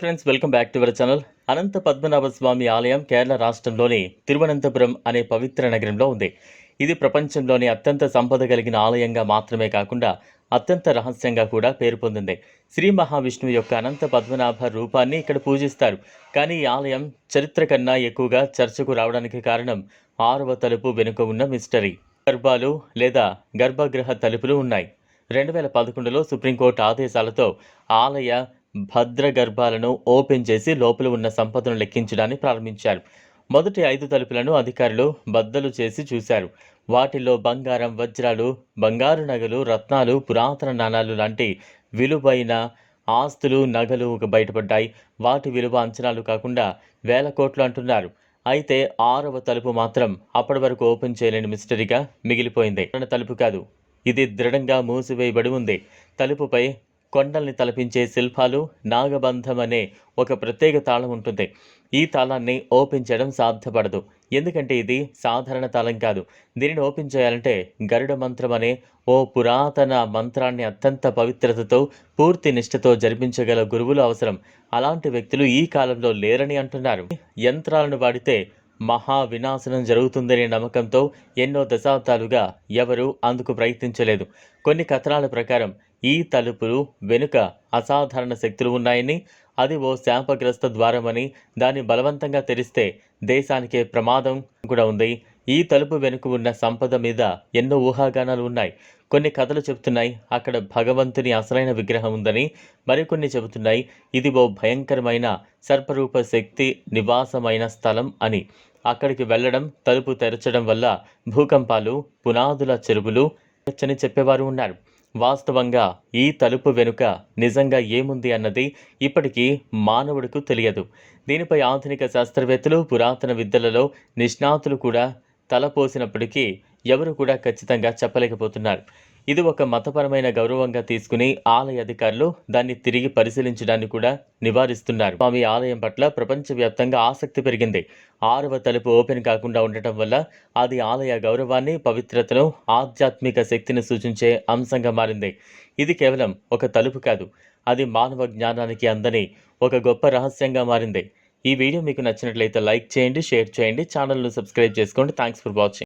Friends welcome back to our channel Anantha Padmanabha Swamy ఆలయం కేరళ రాష్ట్రంలోని తిరువనంతపురం అనే పవిత్ర నగరంలో ఉంది. ఇది ప్రపంచంలోని అత్యంత సంపద కలిగిన ఆలయంగా మాత్రమే కాకుండా అత్యంత రహస్యంగా కూడా పేరు పొందింది. శ్రీ మహావిష్ణువు యొక్క అనంత పద్మనాభ రూపాన్ని ఇక్కడ పూజిస్తారు. కానీ ఈ ఆలయం చరిత్ర కన్నా ఎక్కువగా చర్చకు రావడానికి కారణం ఆరవ తలుపు వెనుక ఉన్న మిస్టరీ. గర్భాలు లేదా గర్భగృహ తలుపులు ఉన్నాయి. రెండు వేల పదకొండులో సుప్రీంకోర్టు ఆదేశాలతో ఆలయ భద్ర గర్భాలను ఓపెన్ చేసి లోపల ఉన్న సంపదను లెక్కించడాన్ని ప్రారంభించారు. మొదటి ఐదు తలుపులను అధికారులు బద్దలు చేసి చూశారు. వాటిలో బంగారం వజ్రాలు బంగారు నగలు రత్నాలు పురాతన నాణాలు లాంటి విలువైన ఆస్తులు నగలు బయటపడ్డాయి. వాటి విలువ అంచనాలు కాకుండా వేల కోట్లు అంటున్నారు. అయితే ఆరవ తలుపు మాత్రం అప్పటి వరకు ఓపెన్ చేయలేని మిస్టరీగా మిగిలిపోయింది. మన తలుపు కాదు. ఇది దృఢంగా మూసివేయబడి ఉంది. తలుపుపై కొండల్ని తలపించే శిల్పాలు నాగబంధం అనే ఒక ప్రత్యేక తాళం ఉంటుంది. ఈ తాళాన్ని ఓపెన్ చేయడం సాధ్యపడదు. ఎందుకంటే ఇది సాధారణ తాళం కాదు. దీనిని ఓపెన్ చేయాలంటే గరుడ మంత్రం అనే ఓ పురాతన మంత్రాన్ని అత్యంత పవిత్రతతో పూర్తి నిష్ఠతో జరిపించగల గురువులు అవసరం. అలాంటి వ్యక్తులు ఈ కాలంలో లేరని అంటున్నారు. యంత్రాలను వాడితే మహా వినాశనం జరుగుతుందనే నమ్మకంతో ఎన్నో దశాబ్దాలుగా ఎవరూ అందుకు ప్రయత్నించలేదు. కొన్ని కథనాల ప్రకారం ఈ తలుపులు వెనుక అసాధారణ శక్తులు ఉన్నాయని అది ఓ శాపగ్రస్త ద్వారమని దాన్ని బలవంతంగా తెరిస్తే దేశానికే ప్రమాదం కూడా ఉంది. ఈ తలుపు వెనుక ఉన్న సంపద మీద ఎన్నో ఊహాగానాలు ఉన్నాయి. కొన్ని కథలు చెబుతున్నాయి అక్కడ భగవంతుని అసలైన విగ్రహం ఉందని మరికొన్ని చెబుతున్నాయి. ఇది ఓ భయంకరమైన సర్పరూప శక్తి నివాసమైన స్థలం అని. అక్కడికి వెళ్ళడం తలుపు తెరచడం వల్ల భూకంపాలు పునాదుల చెరువులు చెప్పేవారు ఉన్నారు. వాస్తవంగా ఈ తలుపు వెనుక నిజంగా ఏముంది అన్నది ఇప్పటికీ మానవుడికి తెలియదు. దీనిపై ఆధునిక శాస్త్రవేత్తలు పురాతన విద్యలలో నిష్ణాతులు కూడా తలపోసినప్పటికీ ఎవరు కూడా ఖచ్చితంగా చెప్పలేకపోతున్నారు. ఇది ఒక మతపరమైన గౌరవంగా తీసుకుని ఆలయ అధికారులు దాన్ని తిరిగి పరిశీలించడాన్ని కూడా నివారిస్తున్నారు. స్వామి ఆలయం పట్ల ప్రపంచవ్యాప్తంగా ఆసక్తి పెరిగింది. ఆరవ తలుపు ఓపెన్ కాకుండా ఉండటం వల్ల అది ఆలయ గౌరవాన్ని పవిత్రతను ఆధ్యాత్మిక శక్తిని సూచించే అంశంగా మారింది. ఇది కేవలం ఒక తలుపు కాదు అది మానవ జ్ఞానానికి అందని ఒక గొప్ప రహస్యంగా మారింది. ఈ వీడియో మీకు నచ్చినట్లయితే లైక్ చేయండి షేర్ చేయండి ఛానల్ను సబ్స్క్రైబ్ చేసుకోండి. Thanks for watching.